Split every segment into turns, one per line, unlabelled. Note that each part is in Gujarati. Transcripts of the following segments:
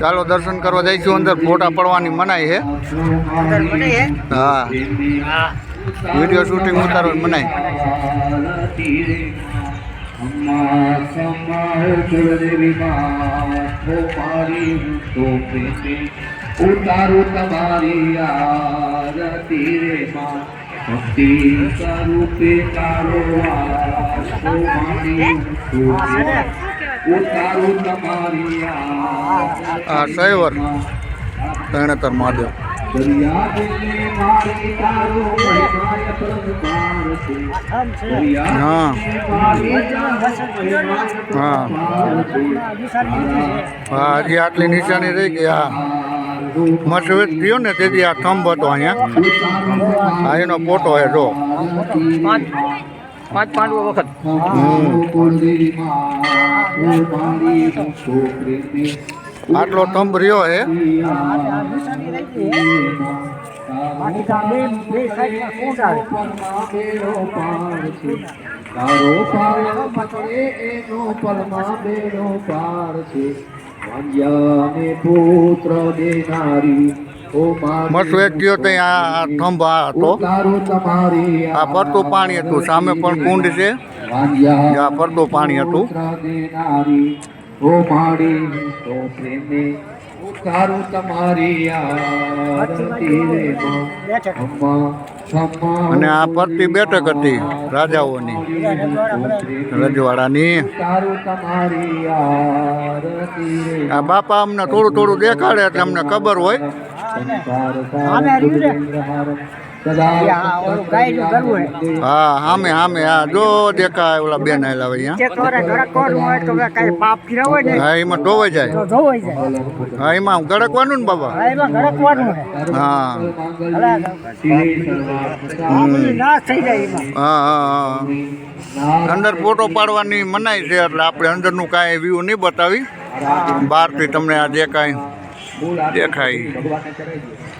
ચાલો દર્શન કરવા જઈશું અંદર. ફોટા પડવાની મનાઈ છે હા? વીડિયો શૂટિંગ ઉતારવાની મનાઈ.
ઉતારું તમારી આરતી રે માં ભક્તિ સ્વરૂપે તારો આ તમારી
આ સૈવર રણેતર મહાદેવ. હા હા. હા હજી આટલી નિશાની રહી ગઈ હા. મસવેદ થયો ને તેથી આ થંભ હતો અહીંયા. હા એનો ફોટો હે જો.
પાંચ પાંચ પાંડવો વખત.
આટલો ટંબ રહ્યો હે.
તારો પાર પકડે એનો પરમા બેનો પાર છે. વાંજ્યાને પુત્ર દેનારી ઓ
વ્યક્તિઓ ત્યાં આ થંભ આ હતો. આ ફરતું પાણી હતું. સામે પણ કુંડ છે. આ ફરતું પાણી હતું.
પુત્ર દેનારી ઓ માડી તો પ્રેમે તારું તમારી આરતી રે અમ્મા અમ્મા
અને આ ફરતી બેઠક હતી રાજાઓની. રજવાડાની.
તારું તમારી આરતી રે
આ બાપા અમને થોડું થોડું દેખાડે એટલે અમને ખબર હોય. હા સામે સામે હા જો દેખાય ઓલા બેન આવેલા હોય હા એમાં ધોવાઈ જાય. હા એમાં ગળકવાનું ને બાબા? હા હમ. હા હા હા. અંદર ફોટો પાડવાની મનાઈ છે એટલે આપણે અંદરનું કાંઈ વ્યૂ નહીં બતાવી. બહારથી તમને આ દેખાય. દેખાય.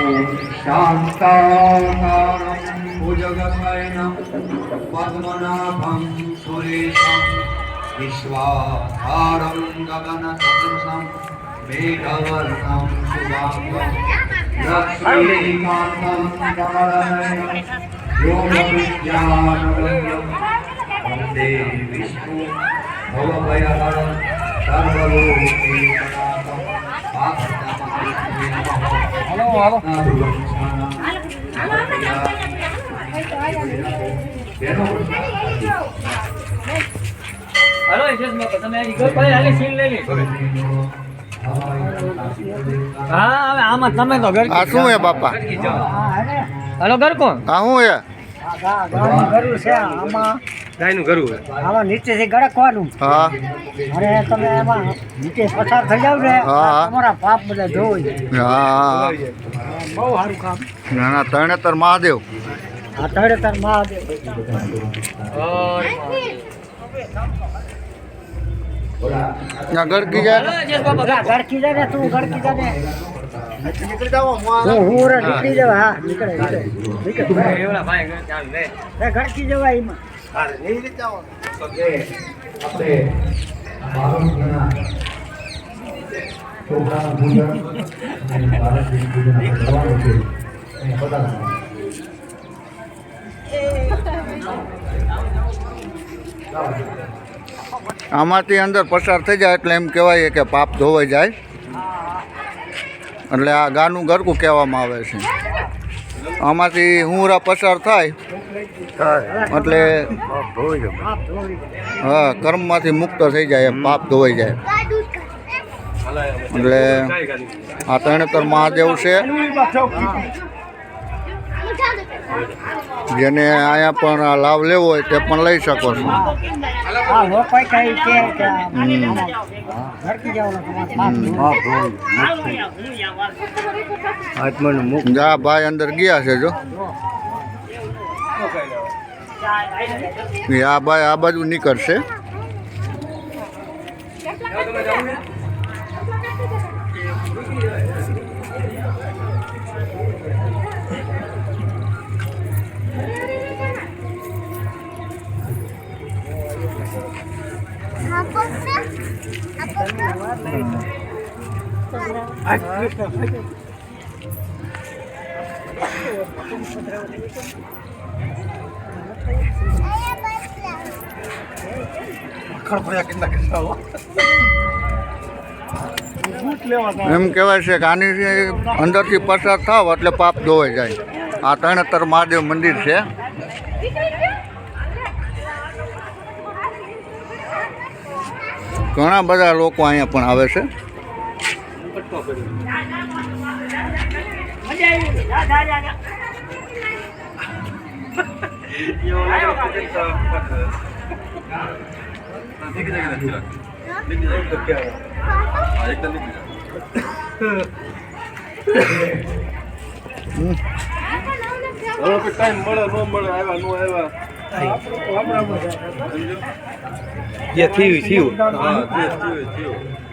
ભવભયહરમ સર્વલોકેશનાથમ
હાલો હાલો હાલો યશસ બાપા તમે આવી ગયો ભાઈ હાલે સીન લઈ લી હા હવે આમાં તમે તો
આ શું હે બાપા?
હાલો ઘર કોણ
આ શું હે
ગાયનું ઘરું
આમાં નીચેથી ગળકવાનું.
હા.
અને તમે એમાં નીચે પસાર થઈ જાવ ને
હા.
તમારા પાપ બધા ધોઈ
હા
બહુ સારું કામ.
ના ના તરણેતર મહાદેવ.
મહાદેવ.
ગરકી જાય
ગળકી જાય ને તું ગળકી જાય હું હું નીકળી જવા હા નીકળે નીકળે નીકળે.
એવડા ભાઈ ચાલ લે.
એ ગળકી જવા એમાં.
આપણે બાર જણા છોકરાનું પૂજન અને બાળકનું પૂજન કરવાનું છે. અને બધા
આમાંથી અંદર પસાર થઈ જાય એટલે એમ કહેવાય કે પાપ ધોવાઈ જાય. એટલે આ ગાનું ગરકું કહેવામાં આવે છે. આમાંથી હુંરા પસાર થાય. એટલે હા, કર્મમાંથી મુક્ત થઈ જાય પાપ ધોવાઈ જાય. એટલે આ તરણેતર મહાદેવ છે. જેને અહીંયા પણ આ લાભ લેવો હોય તે પણ લઈ શકો છો. જા ભાઈ અંદર ગયા છે જો. આ ભાઈ આ બાજુ નીકળશે. એમ કહેવાય છે કે આની અંદરથી પસાર થાવ એટલે પાપ ધોવાઈ જાય. આ તરણેતર મહાદેવ મંદિર છે. ઘણા બધા લોકો અહીંયા પણ આવે છે.
ટાઈમ મળે ન મળે આવ્યા ન આવ્યા.
જે થયું થયું.
હા થયું થયું.